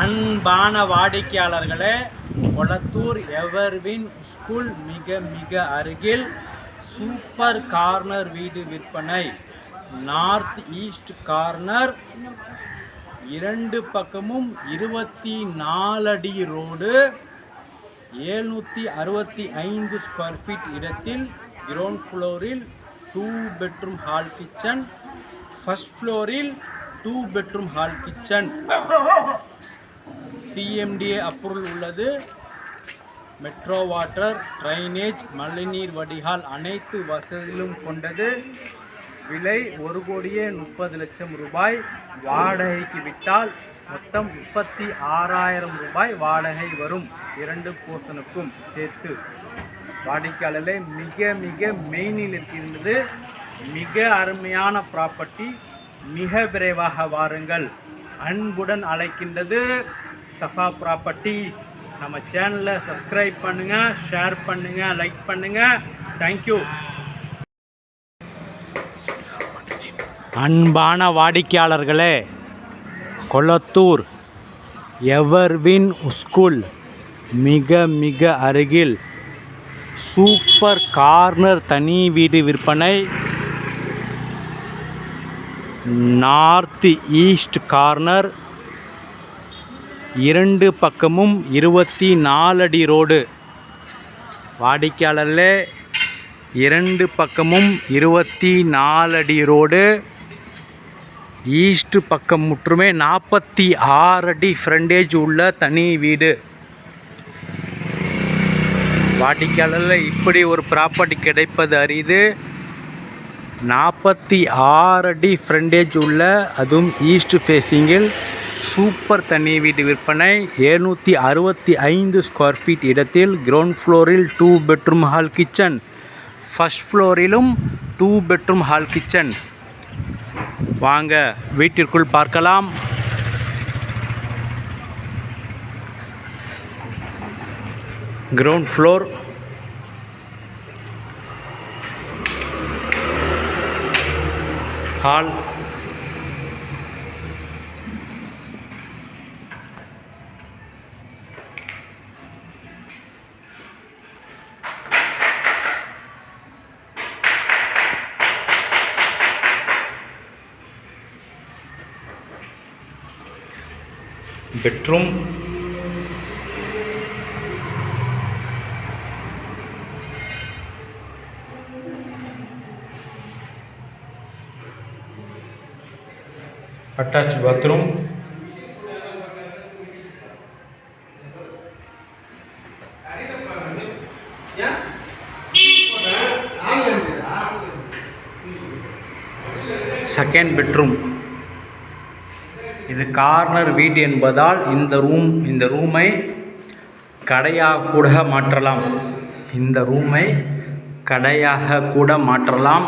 அன்பான வாடிக்கையாளர்களே கொளத்தூர் எவர்வின் ஸ்கூல் மிக மிக அருகில் சூப்பர் கார்னர் வீடு விற்பனை. நார்த் ஈஸ்ட் கார்னர் இரண்டு பக்கமும் இருபத்தி நாலடி ரோடு ஏழ்நூற்றி அறுபத்தி ஐந்து ஸ்கொயர் ஃபீட் இடத்தில் கிரவுண்ட் ஃப்ளோரில் two bedroom hall kitchen first ஃப்ளோரில் two bedroom hall kitchen CMDA approval உள்ளது. மெட்ரோ வாட்டர் ட்ரைனேஜ் மழைநீர் வடிகால் அனைத்து வசதிகளும் கொண்டது. விலை ஒரு கோடியே முப்பது லட்சம் ரூபாய். வாடகைக்கு விட்டால் மொத்தம் முப்பத்தி ஆறாயிரம் ரூபாய் வாடகை வரும் இரண்டு போர்ஷனுக்கும் சேர்த்து. வாடிக்கையாளர்களே மிக மிக மெயினில் இருக்கின்றது. மிக அருமையான ப்ராப்பர்ட்டி மிக விரைவாக வாருங்கள். அன்புடன் அழைக்கின்றது. சஃபா ப்ராப்பர்ட்டிஸ் நம்ம சேனலை சப்ஸ்கிரைப் பண்ணுங்கள் ஷேர் பண்ணுங்கள் லைக் பண்ணுங்கள் தேங்க்யூ அன்பான வாடிக்கையாளர்களே கொளத்தூர் எவர்வின் ஸ்கூல் மிக மிக அருகில் சூப்பர் கார்னர் தனி வீடு விற்பனை நார்த் ஈஸ்ட் கார்னர் இரண்டு பக்கமும் இருபத்தி நாலடி ரோடு. வாடிக்கையாளர்களே இரண்டு பக்கமும் இருபத்தி நாலடி ரோடு. ஈஸ்ட் பக்கம் முற்றுமே நாற்பத்தி ஆறு அடி ஃப்ரண்டேஜ் உள்ள தனி வீடு. வாடிக்கையாளரில் இப்படி ஒரு ப்ராப்பர்ட்டி கிடைப்பது அரிது. நாற்பத்தி ஆறு அடி ஃப்ரண்டேஜ் உள்ள அதுவும் ஈஸ்ட் ஃபேஸிங்கில் சூப்பர் தனி வீட்டு விற்பனை. எழுநூற்றி அறுபத்தி ஐந்து ஸ்கொயர் ஃபீட் இடத்தில் கிரவுண்ட் ஃப்ளோரில் two bedroom hall kitchen first ஃப்ளோரிலும் two bedroom hall kitchen வாங்க வீட்டிற்குள் பார்க்கலாம். Ground floor hall bedroom attach bathroom second bedroom இது கார்னர் வீடு என்பதால் இந்த ரூம் இந்த ரூமை கடையாக கூட மாற்றலாம். இந்த ரூமை கடையாக கூட மாற்றலாம்.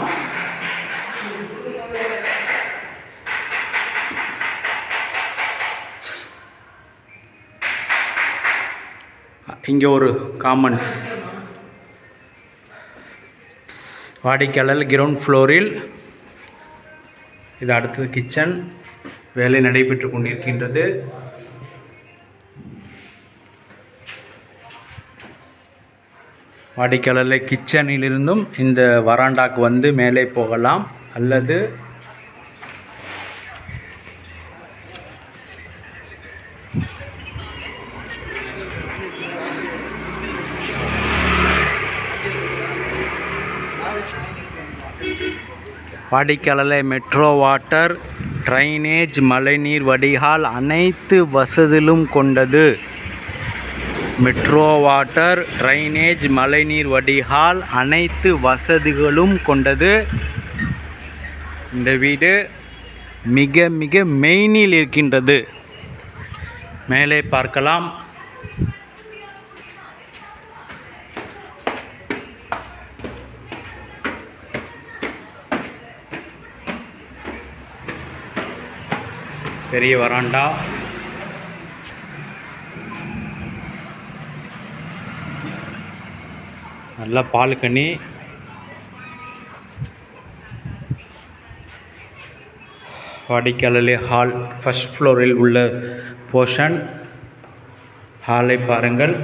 இங்கே ஒரு காமன் வாடிக்கையாளர் கிரவுண்ட் ஃப்ளோரில் இது அடுத்தது கிச்சன் வேலை நடைபெற்று கொண்டிருக்கின்றது. வாடிக்கையாளர் கிச்சனிலிருந்தும் இந்த வராண்டாக்கு வந்து மேலே போகலாம். அல்லது வாடிக்கையாளர் மெட்ரோ வாட்டர் ட்ரைனேஜ் மழைநீர் வடிகால் அனைத்து வசதிகளும் கொண்டது. மெட்ரோ வாட்டர் ட்ரைனேஜ் மழைநீர் வடிகால் அனைத்து வசதிகளும் கொண்டது. இந்த வீடு மிக மிக மெயினில் இருக்கின்றது. மேலே பார்க்கலாம். பெரிய வராண்டா? நல்லா பால்கனி வாடிக்கையாளர்களே ஹால் ஃபஸ்ட் ஃப்ளோரில் உள்ள போர்ஷன் ஹாலை பாருங்கள்.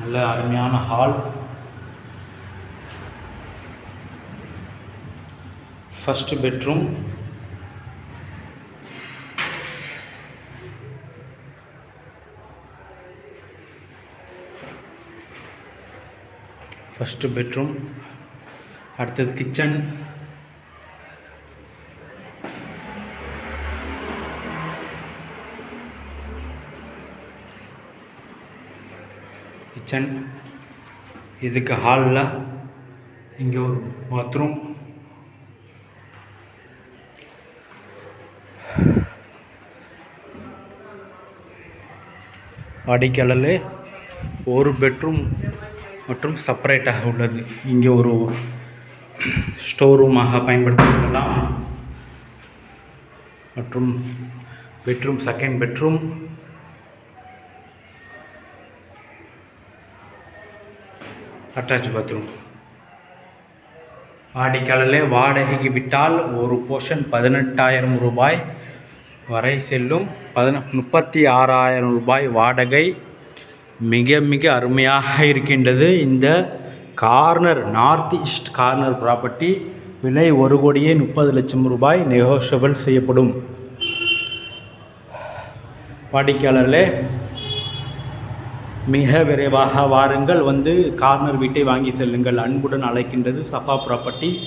நல்ல அருமையான hall first bedroom first bedroom அடுத்தது கிச்சன் கிச்சன் இதுக்கு ஹாலில் இங்கே ஒரு பாத்ரூம் வாடிக்கையாளர் ஒரு பெட்ரூம் மற்றும் செப்பரேட்டாக உள்ளது. இங்கே ஒரு ஸ்டோர் ரூமாக பயன்படுத்திக்கலாம் மற்றும் bedroom second bedroom attach bathroom வாடிக்கையாளர்களே வாடகைக்கு விட்டால் ஒரு போர்ஷன் பதினெட்டாயிரம் ரூபாய் வரை செல்லும் பதின முப்பத்தி ஆறாயிரம் ரூபாய் வாடகை மிக மிக அருமையாக இருக்கின்றது. இந்த corner north east corner property விலை ஒரு கோடியே முப்பது லட்சம் ரூபாய் நெகோஷியபிள் செய்யப்படும். வாடிக்கையாளர்களே மிக விரைவாக வாருங்கள். வந்து கார்னர் வீட்டை வாங்கி செல்லுங்கள். அன்புடன் அழைக்கின்றது சஃபா ப்ராப்பர்ட்டிஸ்.